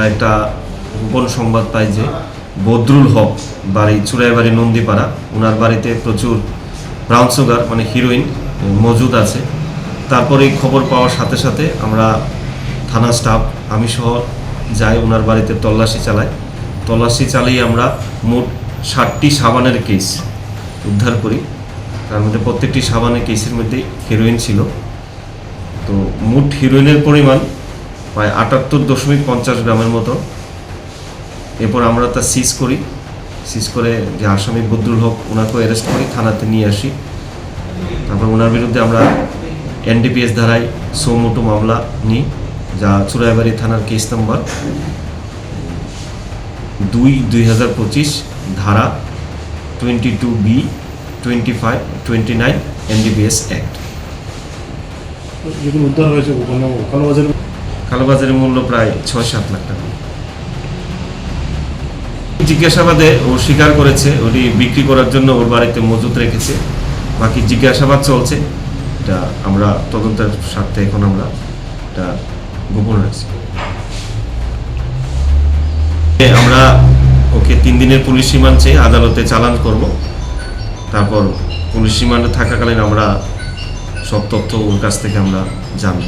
আমরা একটা গোপন সংবাদ পাই যে বদরুল হক, বাড়ি চুড়াইবাড়ি নন্দীপাড়া ওনার বাড়িতে প্রচুর ব্রাউন সুগার মানে হিরোইন মজুদ আছে। তারপরে এই খবর পাওয়ার সাথে সাথে আমরা থানা স্টাফ আমি সহ যাই ওনার বাড়িতে তল্লাশি চালাই। তল্লাশি চালিয়ে আমরা মোট ষাটটি সাবানের কেস উদ্ধার করি। তার মধ্যে প্রত্যেকটি সাবানের কেসের মধ্যে হিরোইন ছিল। তো মোট হিরোইনের পরিমাণ প্রায় আটাত্তর দশমিক পঞ্চাশ গ্রামের মতো। এরপর আমরা তা সিজ করি। সিজ করে যে আসামি বদরুল হক ওনাকেও অ্যারেস্ট করি, থানাতে নিয়ে আসি। তারপর ওনার বিরুদ্ধে আমরা এনডিপিএস ধারায় সৌমোটো মামলা নিই, যা চুরাইবাড়ি থানার কেস নম্বর দুই দুই হাজার পঁচিশ ধারা twenty two B twenty five twenty nine NDPS act উদ্ধার হয়েছে কালোবাজারের মূল্য প্রায় ছয় সাত লাখ টাকা। জিজ্ঞাসাবাদে ও স্বীকার করেছে, ওটি বিক্রি করার জন্য ওর বাড়িতে মজুত রেখেছে। বাকি জিজ্ঞাসাবাদ চলছে। এটা আমরা, তদন্তের স্বার্থে এখন আমরা এটা গোপন রাখছি। আমরা ওকে তিন দিনের পুলিশ রিমান্ড চেয়ে আদালতে চালান করব। তারপর পুলিশ রিমান্ডে থাকাকালীন আমরা সব তথ্য ওর কাছ থেকে আমরা জানব।